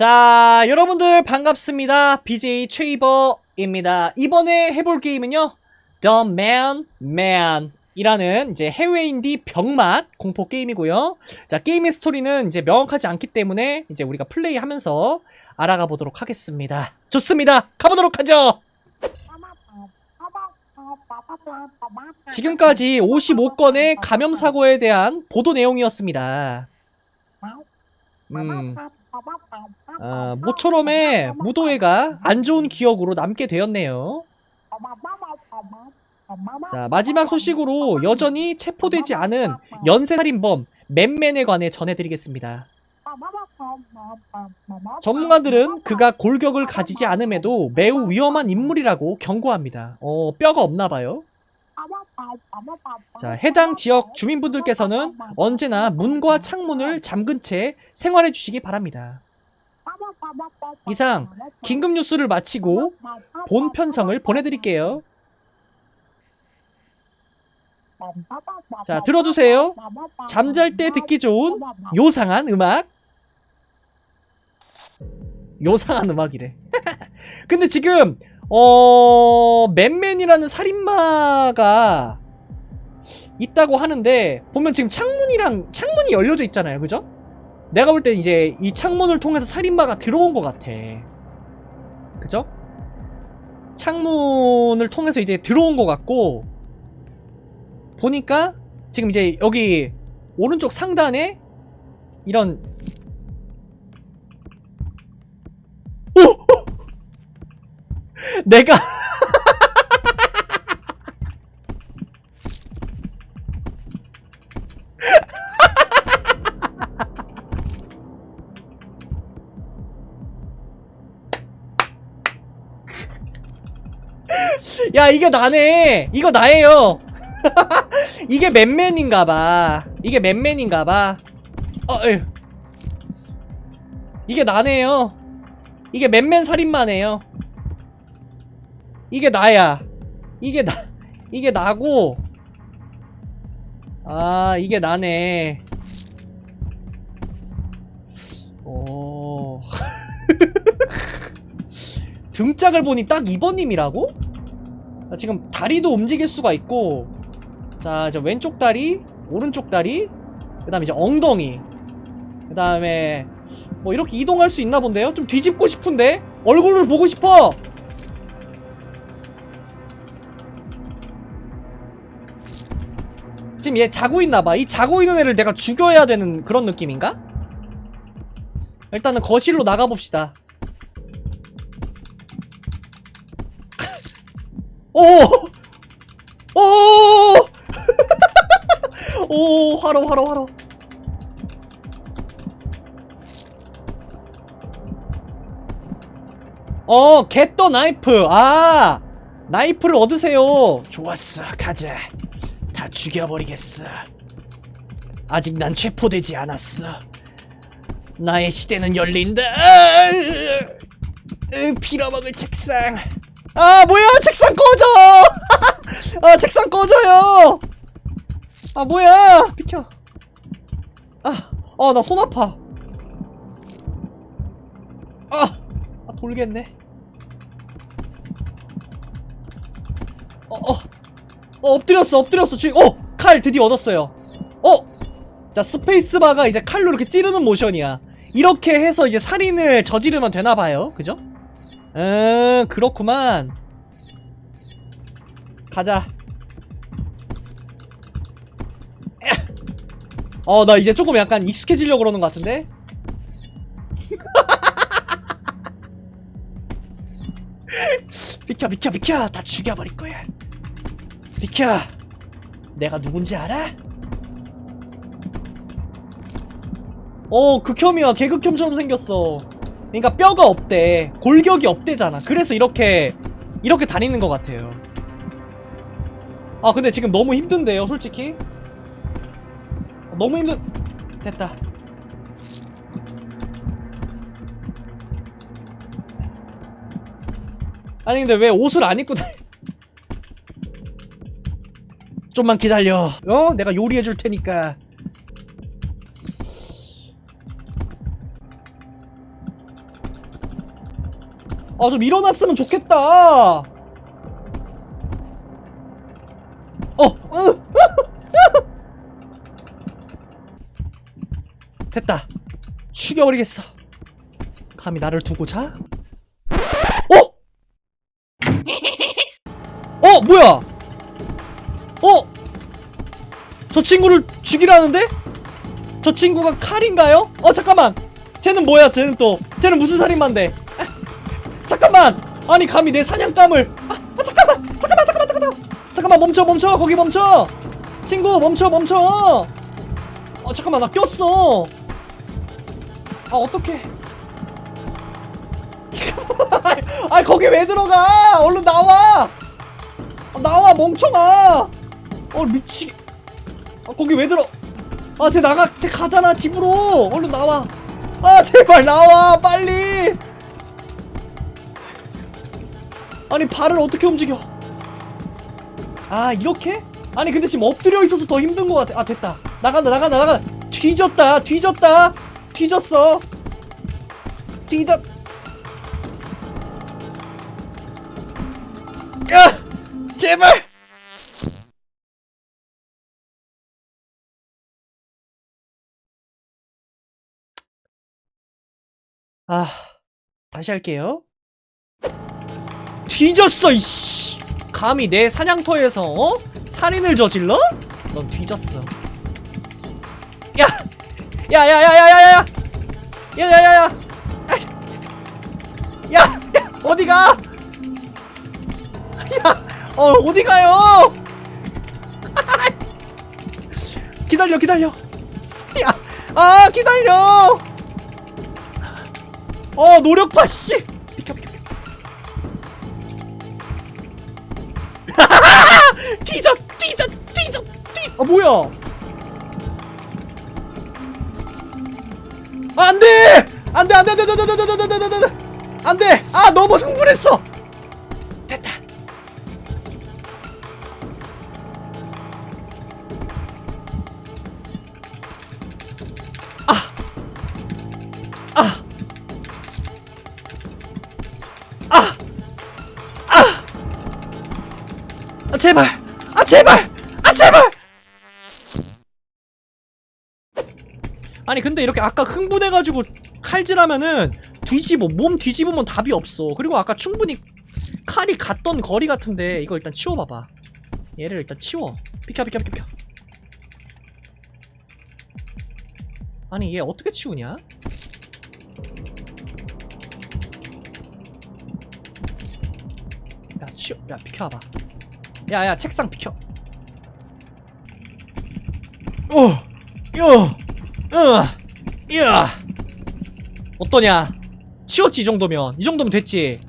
자, 여러분들 반갑습니다. BJ 최이버입니다. 이번에 해볼 게임은요. The Man Man 이라는 이제 해외 인디 병맛 공포 게임이고요. 자, 게임의 스토리는 이제 명확하지 않기 때문에 이제 우리가 플레이하면서 알아가 보도록 하겠습니다. 좋습니다. 가보도록 하죠. 지금까지 55건의 감염 사고에 대한 보도 내용이었습니다. 음, 아, 모처럼의 무도회가 안 좋은 기억으로 남게 되었네요. 자, 마지막 소식으로 여전히 체포되지 않은 연쇄살인범 맨맨에 관해 전해드리겠습니다. 전문가들은 그가 골격을 가지지 않음에도 매우 위험한 인물이라고 경고합니다. 어, 뼈가 없나봐요. 자, 해당 지역 주민분들께서는 언제나 문과 창문을 잠근 채 생활해 주시기 바랍니다. 이상 긴급 뉴스를 마치고 본 편성을 보내드릴게요. 자, 들어주세요. 잠잘 때 듣기 좋은 요상한 음악. 요상한 음악이래. 근데 지금 어 맨맨이라는 살인마가 있다고 하는데 보면 지금 창문이랑 창문이 열려져 있잖아요, 그죠? 내가 볼 때 이제 이 창문을 통해서 살인마가 들어온 것 같아. 그죠? 창문을 통해서 이제 들어온 것 같고 보니까 지금 이제 여기 오른쪽 상단에 이런 오! 오! 내가 야 이게 나네. 이거 나예요. 이게 맨맨인가봐. 이게 맨맨인가봐. 어, 에휴. 이게 나네요. 이게 맨맨 살인마네요 이게 나야 이게 나 이게 나고 아 이게 나네 오 등짝을 보니 딱 2번님이라고? 아, 지금 다리도 움직일 수가 있고 자 이제 왼쪽 다리 오른쪽 다리 그 다음에 이제 엉덩이 그 다음에 뭐 이렇게 이동할 수 있나 본데요? 좀 뒤집고 싶은데? 얼굴을 보고 싶어! 지금 얘 자고 있나봐 이 자고 있는 애를 내가 죽여야 되는 그런 느낌인가? 일단은 거실로 나가봅시다 오! 오! 오, 화로, 화로, 화로. 어, 겟더 나이프. 아, 나이프를 얻으세요. 좋았어, 가자. 다 죽여버리겠어. 아직 난 체포되지 않았어. 나의 시대는 열린다. 아, 으, 빌어먹을 책상. 아, 뭐야, 책상 꺼져! 아, 책상 꺼져요! 아, 뭐야! 비켜. 아, 아, 나 손 아파. 아, 아 돌겠네. 어, 어, 어, 엎드렸어, 엎드렸어. 주인, 어, 칼 드디어 얻었어요. 어, 자, 스페이스바가 이제 칼로 이렇게 찌르는 모션이야. 이렇게 해서 이제 살인을 저지르면 되나봐요. 그죠? 음, 그렇구만. 가자. 어, 나 이제 조금 약간 익숙해지려고 그러는 것 같은데? 비켜, 비켜, 비켜! 다 죽여버릴 거야. 비켜! 내가 누군지 알아? 어, 극혐이야. 개극혐처럼 생겼어. 그러니까 뼈가 없대. 골격이 없대잖아. 그래서 이렇게, 이렇게 다니는 것 같아요. 아, 근데 지금 너무 힘든데요, 솔직히? 너무 힘든 됐다 아니 근데 왜 옷을 안 입고 다니 좀만 기다려 어? 내가 요리해 줄 테니까 아, 좀 일어났으면 좋겠다. 어, 으, 됐다. 죽여버리겠어. 감히 나를 두고 자? 어? 어, 뭐야? 저 친구를 죽이라는데? 저 친구가 칼인가요? 어, 잠깐만. 쟤는 뭐야, 쟤는 또. 쟤는 무슨 살인마인데? 아, 잠깐만! 아니, 감히 내 사냥감을. 아, 아, 잠깐만! 잠깐만, 잠깐만, 잠깐만! 잠깐만, 멈춰, 멈춰! 거기 멈춰! 친구, 멈춰, 멈춰! 어, 잠깐만, 나 꼈어! 아, 어떡해. 잠깐만. 아니, 거기 왜 들어가! 얼른 나와! 아, 나와, 멍청아! 어, 미치. 아, 거기 왜 들어? 아, 쟤 나가, 쟤 가잖아, 집으로! 얼른 나와! 아, 제발 나와! 빨리! 아니, 발을 어떻게 움직여? 아, 이렇게? 아니, 근데 지금 엎드려 있어서 더 힘든 것 같아. 아, 됐다. 나간다, 나간다, 나간다. 뒤졌다, 뒤졌다. 뒤졌어. 뒤졌. 야! 제발! 아, 다시 할게요. 뒤졌어, 이씨! 감히 내 사냥터에서, 어? 살인을 저질러? 넌 뒤졌어. 야! 야, 야, 야, 야, 야, 야! 야, 야, 야, 야! 야! 야! 어디 가? 야! 어, 어디 가요? 기다려, 기다려! 야! 아, 기다려! 어 노력파 씨! 비켜 비켜 비켜. 뒤져 뒤져 뒤져 뒤아 뭐야? 아, 안돼 안돼 안돼 안돼 안돼 안돼 안돼 안돼. 아 너무 흥분했어 아 제발! 아 제발! 아 제발! 아니 근데 이렇게 아까 흥분해가지고 칼질하면은 뒤집어 몸 뒤집으면 답이 없어 그리고 아까 충분히 칼이 갔던 거리 같은데 이거 일단 치워봐봐 얘를 일단 치워 비켜 비켜 비켜 비켜 아니 얘 어떻게 치우냐? 야 치워 야 비켜봐 야야 책상 비켜. 어요으야. 어떠냐? 치웠지 이 정도면. 이 정도면 됐지.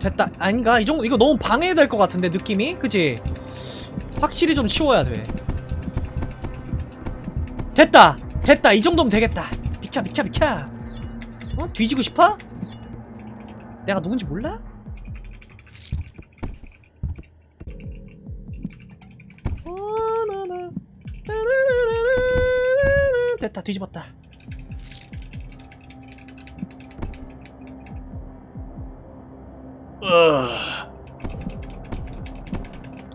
됐다. 아닌가? 이 정도 이거 너무 방해될 것 같은데 느낌이? 그지 확실히 좀 치워야 돼 됐다. 됐다. 이 정도면 되겠다. 비켜 비켜 비켜. 어? 뒤지고 싶어? 내가 누군지 몰라? 됐다. 뒤집었다.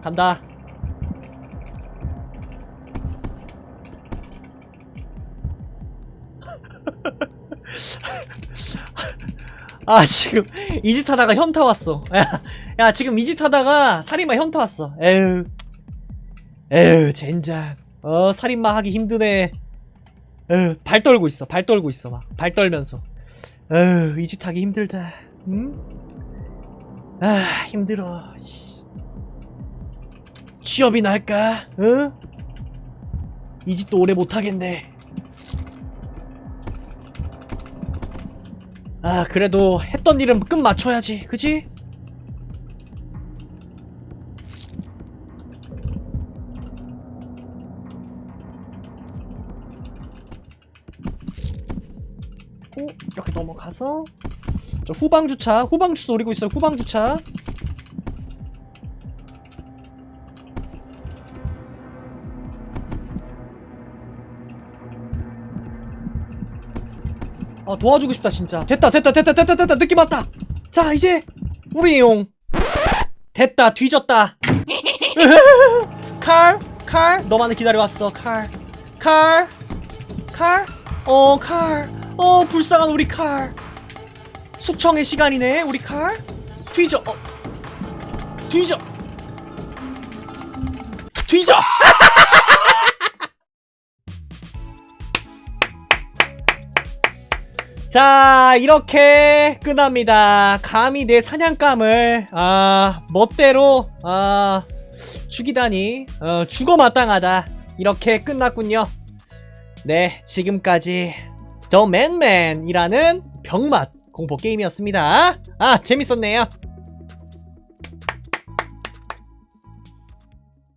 간다. 아 지금 이짓 하다가 현타 왔어. 야, 야 지금 이짓 하다가 살인마 현타 왔어. 에휴, 에휴 젠장. 어 살인마 하기 힘드네. 에휴 발 떨고 있어. 발 떨고 있어 막. 발 떨면서. 에휴 이짓 하기 힘들다. 응? 아 힘들어. 씨. 취업이나 할까? 응? 이 짓도 오래 못하겠네. 아, 그래도 했던 일은 끝 맞춰야지. 그지? 오, 이렇게 넘어가서 저 후방 주차, 후방 주차 노리고 있어요. 후방 주차. 아 도와주고 싶다 진짜. 됐다 됐다 됐다 됐다 됐다 느낌 왔다. 자 이제 우리용. 됐다 뒤졌다. 칼, 칼, 너만을 기다려왔어, 칼, 칼, 칼, 어, 칼, 어, 불쌍한 우리 칼. 숙청의 시간이네, 우리 칼. 뒤져, 어, 뒤져, 뒤져. 자, 이렇게 끝납니다. 감히 내 사냥감을, 아, 멋대로, 아, 죽이다니, 어, 죽어 마땅하다. 이렇게 끝났군요. 네, 지금까지 Man Man이라는 병맛 공포 게임이었습니다. 아, 재밌었네요.